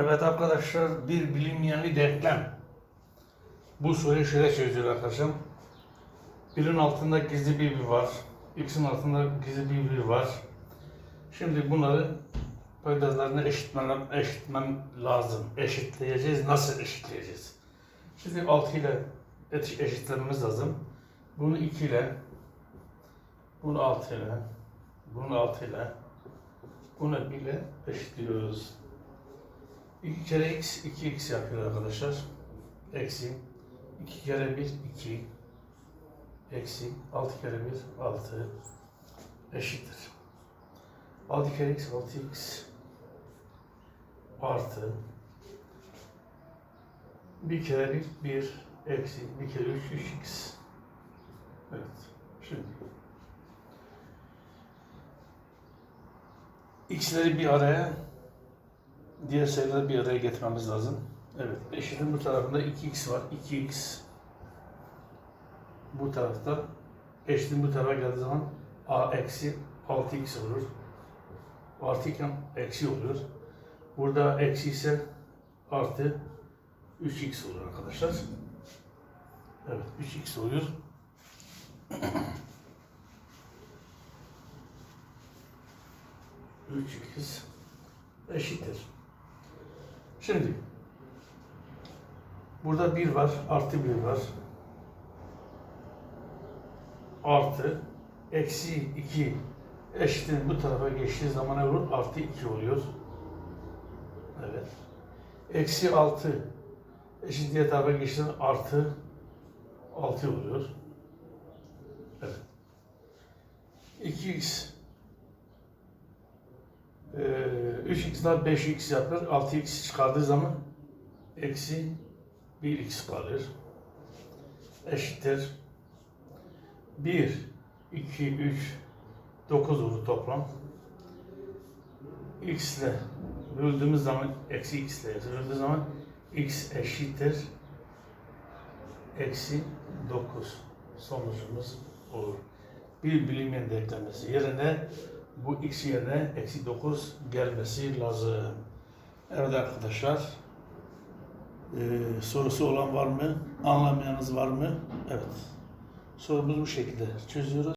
Evet arkadaşlar bir bilinmeyenli denklem. Bu soruyu şöyle çözüyor arkadaşım. Birin altında gizli bir bir var. X'in altında gizli bir bir var. Şimdi bunları paydazlarını eşitmem, eşitmem lazım. Eşitleyeceğiz. Nasıl eşitleyeceğiz? Şimdi 6 ile eş- eşitlememiz lazım. Bunu 2 ile bunu 6 ile bunu 6 ile bunu 1 ile eşitliyoruz. 2 kere x 2x yapıyor arkadaşlar. Eksi. 2 kere 1 2 eksi. 6 kere 1 6 eşittir. 6 kere x 6x artı. 1 kere 1 1 eksi. 1 kere 3 3x Evet. Şimdi. X'leri bir araya diğer sayıları bir araya getirmemiz lazım. Evet. Eşitin bu tarafında 2x var. 2x bu tarafta eşitin bu tarafa geldiği zaman a eksi 6x olur. Artı iken eksi olur. Burada eksi ise artı 3x olur arkadaşlar. Evet 3x oluyor. Üç x eşittir. Şimdi burada 1 var, artı 1 var. Artı eksi 2 eşittir bu tarafa geçtiği zaman ne olur? Artı 2 oluyor. Evet. Eksi 6 eşit diğer tarafa geçtiği artı 6 oluyor. Evet. 2x ee, 3x daha 5x yapar. 6x çıkardığı zaman eksi 1x kalır. Eşittir. 1, 2, 3, 9 olur toplam. x ile böldüğümüz zaman eksi x ile böldüğümüz zaman x eşittir. Eksi 9 sonucumuz olur. Bir bilinmeyen denklemesi yerine bu x yerine eksi 9 gelmesi lazım. Evet arkadaşlar. Ee, sorusu olan var mı? Anlamayanınız var mı? Evet. Sorumuz bu şekilde çözüyoruz.